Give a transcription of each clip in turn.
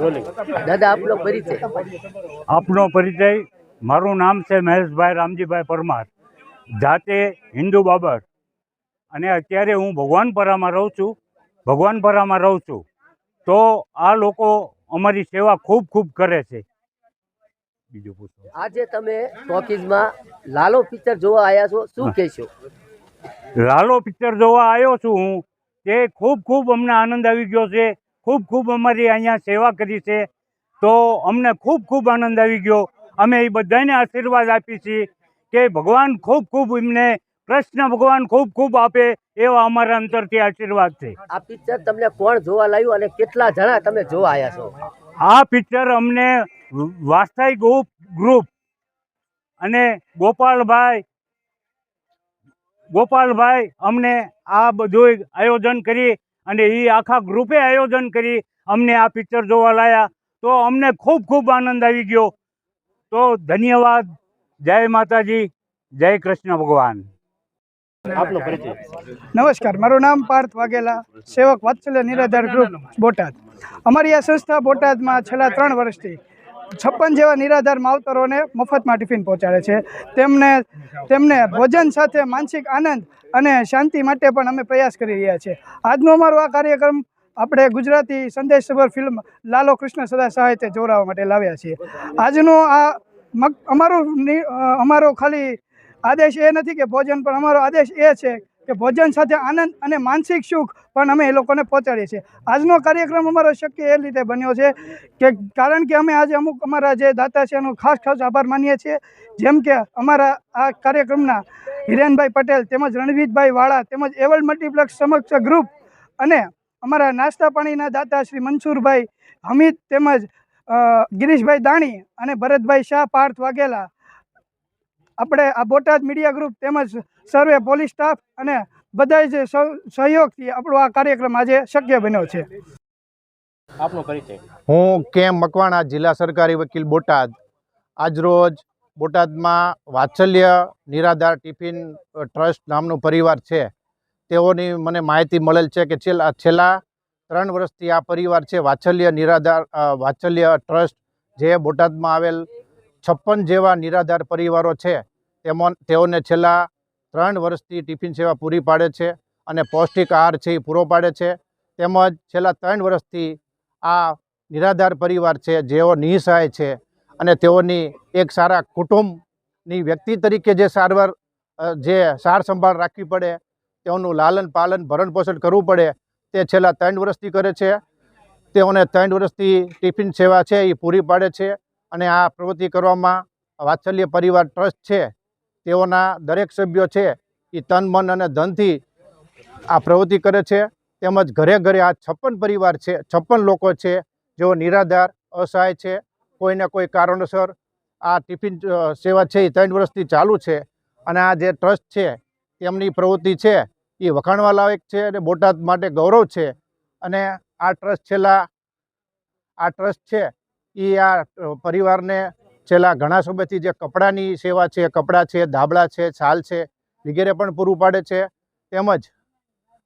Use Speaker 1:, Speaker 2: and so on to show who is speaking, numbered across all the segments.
Speaker 1: દાદા આપનો પરિચય.
Speaker 2: આપનો પરિચય. મારું નામ છે મહેશભાઈ રામજીભાઈ પરમાર જાતે હિન્દુ બાબર. અને અત્યારે હું ભગવાનપરામાં રહું છું ભગવાનપરામાં રહું છું. તો આ લોકો અમારી સેવા ખૂબ ખૂબ કરે છે. બીજું પૂછો.
Speaker 1: આજે તમે ટોકીઝમાં લાલો પિક્ચર જોવા આવ્યા છો શું કહેશો?
Speaker 2: લાલો પિક્ચર જોવા આવ્યો છું હું. તે ખૂબ ખૂબ અમને આનંદ આવી ગયો છે. ખૂબ ખૂબ અમારી અહીંયા સેવા કરી છે. તો અમને ખૂબ ખૂબ આનંદ આવી ગયો. અમે એ બધાને આશીર્વાદ આપી છીએ કે ભગવાન ખૂબ ખૂબ એમને કૃષ્ણ ભગવાન ખૂબ ખૂબ આપે એવા અમારા અંતરથી આશીર્વાદ છે.
Speaker 1: આ પિક્ચર તમને કોણ જોવા લાવ્યું અને કેટલા જણા તમે જોવા આવ્યા છો?
Speaker 2: આ પિક્ચર અમને વાસ્તાઈ ગ્રુપ ગ્રુપ અને ગોપાલભાઈ ગોપાલભાઈ અમને આ બધું આયોજન કરી અને એ આખા ગ્રુપે આયોજન કરી અમને આ પિક્ચર જોવા લાયા. તો અમને ખૂબ ખૂબ આનંદ આવી ગયો. તો ધન્યવાદ. જય માતાજી. જય કૃષ્ણ ભગવાન.
Speaker 1: આપનો પરિચય.
Speaker 3: નમસ્કાર. મારું નામ પાર્થ વાઘેલા સેવક વાત્સલ્ય નિરાધાર ગ્રુપ બોટાદ. અમારી આ સંસ્થા બોટાદમાં છેલ્લા ત્રણ વર્ષથી છપ્પન જેવા નિરાધાર માવતરોને મફતમાં ટિફિન પહોંચાડે છે. તેમને તેમને ભોજન સાથે માનસિક આનંદ અને શાંતિ માટે પણ અમે પ્રયાસ કરી રહ્યા છીએ. આજનો અમારો આ કાર્યક્રમ આપણે ગુજરાતી સંદેશભર ફિલ્મ લાલો કૃષ્ણ સદા સાહિત્ય જોડાવા માટે લાવ્યા છીએ. આજનો આ અમારો અમારો ખાલી આદેશ એ નથી કે ભોજન, પણ અમારો આદેશ એ છે કે ભોજન સાથે આનંદ અને માનસિક સુખ પણ અમે એ લોકોને પહોંચાડીએ છીએ. આજનો કાર્યક્રમ અમારો શક્ય એ રીતે બન્યો છે કે કારણ કે અમે આજે અમુક અમારા જે દાતા છે એનો ખાસ ખાસ આભાર માનીએ છીએ. જેમ કે અમારા આ કાર્યક્રમના હિરેનભાઈ પટેલ તેમજ રણવીરભાઈ વાળા તેમજ એવર્લ્ડ મલ્ટીપ્લેક્સ સમક્ષ ગ્રુપ અને અમારા નાસ્તા પાણીના દાતા શ્રી મનસુરભાઈ હમીદ તેમજ ગિરીશભાઈ દાણી અને ભરતભાઈ શાહ પાર્થ વાઘેલા આપણે આ બોટાદ મીડિયા ગ્રુપ તેમજ સર્વે પોલીસ સ્ટાફ અને બધા જ સહયોગથી આપણો આ કાર્યક્રમ આજે શક્ય બન્યો છે.
Speaker 1: આપનો પરિચય.
Speaker 4: હું કેમ મકવાણા જિલ્લા સરકારી વકીલ બોટાદ. આજરોજ બોટાદમાં વાત્સલ્ય નિરાધાર ટિફિન ટ્રસ્ટ નામનો પરિવાર છે. તેઓની મને માહિતી મળેલ છે કે છેલ્લા છેલ્લા ત્રણ વર્ષથી આ પરિવાર છે વાત્સલ્ય નિરાધાર વાત્સલ્ય ટ્રસ્ટ જે બોટાદમાં આવેલ છપ્પન જેવા નિરાધાર પરિવારો છે. તેમાં તેઓને છેલ્લા ત્રણ વર્ષથી ટિફિન સેવા પૂરી પાડે છે અને પૌષ્ટિક આહાર છે એ પૂરો પાડે છે. તેમજ છેલ્લા ત્રણ વર્ષથી આ નિરાધાર પરિવાર છે, જેઓ નિસહાય છે અને તેઓની એક સારા કુટુંબની વ્યક્તિ તરીકે જે સારવાર જે સાર સંભાળ રાખવી પડે, તેઓનું લાલન પાલન, ભરણ પોષણ કરવું પડે, તે છેલ્લા ત્રણ વર્ષથી કરે છે. તેઓને ત્રણ વર્ષથી ટિફિન સેવા છે એ પૂરી પાડે છે અને આ પ્રવૃત્તિ કરવામાં વાત્સલ્ય પરિવાર ટ્રસ્ટ છે. તેઓના દરેક સભ્યો છે એ તન, મન અને ધનથી આ પ્રવૃત્તિ કરે છે. તેમજ ઘરે ઘરે આ છપ્પન પરિવાર છે, છપ્પન લોકો છે, જેઓ નિરાધાર, અસહાય છે. કોઈને કોઈ કારણોસર આ ટિફિન સેવા છે એ ત્રણ વર્ષથી ચાલુ છે અને આ જે ટ્રસ્ટ છે તેમની પ્રવૃત્તિ છે એ વખાણવા લાયક છે અને બોટાદ માટે ગૌરવ છે. અને આ ટ્રસ્ટ છેલ્લા, આ ટ્રસ્ટ છે એ આ પરિવારને છેલ્લા ઘણા સમયથી જે કપડાની સેવા છે, કપડાં છે, ધાબળા છે, છાલ છે, વગેરે પણ પૂરું પાડે છે. તેમજ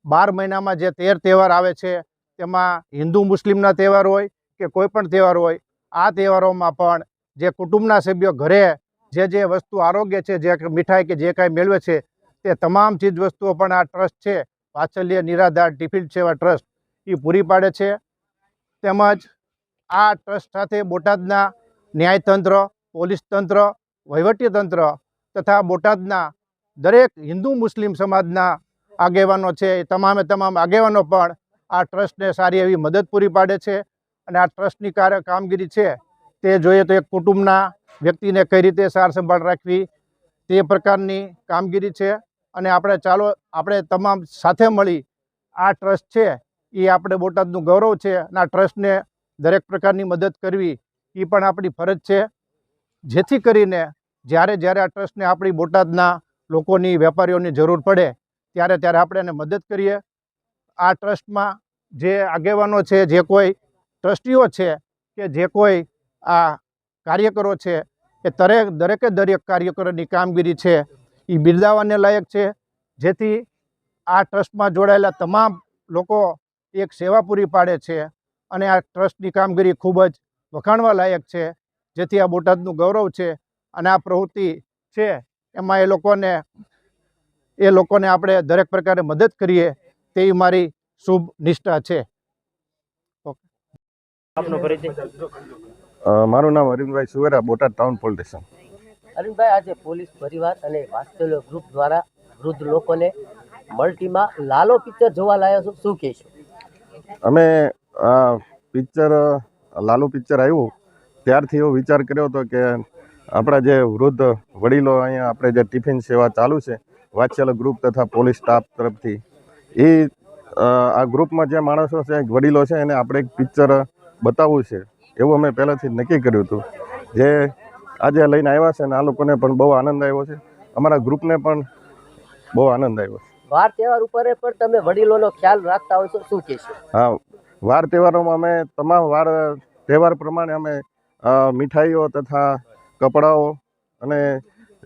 Speaker 4: બાર મહિનામાં જે તેર તહેવાર આવે છે, તેમાં હિન્દુ મુસ્લિમના તહેવાર હોય કે કોઈ પણ તહેવાર હોય, આ તહેવારોમાં પણ જે કુટુંબના સભ્યો ઘરે જે જે વસ્તુ આરોગ્ય છે, જે મીઠાઈ કે જે કાંઈ મેળવે છે, તે તમામ ચીજ વસ્તુઓ પણ આ ટ્રસ્ટ છે, વાત્સલ્ય, નિરાધાર ટિફિન સેવા ટ્રસ્ટ એ પૂરી પાડે છે. તેમજ આ ટ્રસ્ટ સાથે બોટાદના ન્યાયતંત્ર, પોલીસ તંત્ર વહીવટીતંત્ર તથા બોટાદના દરેક હિન્દુ મુસ્લિમ સમાજના આગેવાનો છે. એ તમામે તમામ આગેવાનો પણ આ ટ્રસ્ટને સારી એવી મદદ પૂરી પાડે છે અને આ ટ્રસ્ટની કાર્ય કામગીરી છે તે જોઈએ તો એક કુટુંબના વ્યક્તિને કઈ રીતે સાર સંભાળ રાખવી તે પ્રકારની કામગીરી છે. અને આપણે ચાલો, આપણે તમામ સાથે મળી આ ટ્રસ્ટ છે એ આપણે બોટાદનું ગૌરવ છે અને આ ટ્રસ્ટને દરેક પ્રકારની મદદ કરવી એ પણ આપણી ફરજ છે. જેથી કરીને જ્યારે જ્યારે આ ટ્રસ્ટને આપણી બોટાદના લોકોની, વેપારીઓની જરૂર પડે, ત્યારે ત્યારે આપણે એને મદદ કરીએ. આ ટ્રસ્ટમાં જે આગેવાનો છે, જે કોઈ ટ્રસ્ટીઓ છે, કે જે કોઈ આ કાર્યકરો છે, એ દરેક દરેકે દરેક કાર્યકરોની કામગીરી છે એ બિરદાવવાને લાયક છે. જેથી આ ટ્રસ્ટમાં જોડાયેલા તમામ લોકો એક સેવા પૂરી પાડે છે અને આ ટ્રસ્ટની કામગીરી ખૂબ જ વખાણવા લાયક છે જેથી આ બોટાદનું ગૌરવ છે અને આ પ્રવૃત્તિ છે એમાં એ લોકોને એ લોકોને આપણે દરેક પ્રકારે મદદ કરીએ તેવી મારી શુભ નિષ્ઠા છે.
Speaker 5: મારું નામ Arvindbhai Suvera Botad town police station.
Speaker 1: Arvindbhai આજે પોલીસ પરિવાર અને વાસ્તવ્ય ગ્રુપ દ્વારા વૃદ્ધ લોકોને મલ્ટીમાં લાલો પિક્ચર જોવા લાયા છો શું કહેશો?
Speaker 5: અમે પિક્ચર લાલુ પિક્ચર આવ્યું ત્યારથી એવો વિચાર કર્યો હતો કે આપણા જે વૃદ્ધ વડીલો અહીંયા આપણે જે ટિફિન સેવા ચાલુ છે વાત્સલ્ય ગ્રુપ તથા પોલીસ સ્ટાફ તરફથી એ આ ગ્રુપમાં જે માણસો છે વડીલો છે એને આપણે એક પિક્ચર બતાવવું છે એવું અમે પહેલાંથી નક્કી કર્યું હતું. જે આજે લઈને આવ્યા છે ને આ લોકોને પણ બહુ આનંદ આવ્યો છે. અમારા ગ્રુપને પણ બહુ આનંદ આવ્યો છે.
Speaker 1: વાર તહેવાર ઉપર પણ તમે વડીલોનો ખ્યાલ રાખતા હોય છો શું કહેશો?
Speaker 5: હા વાર તહેવારોમાં અમે તમામ વાર, તહેવાર પ્રમાણે અમે મીઠાઈઓ તથા કપડાઓ અને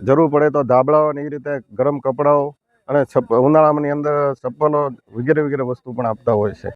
Speaker 5: જરૂર પડે તો ધાબળાઓ અને એ રીતે ગરમ કપડાઓ અને ઉનાળામાંની અંદર ચપ્પલો વગેરે વગેરે વસ્તુ પણ આપતા હોય છે.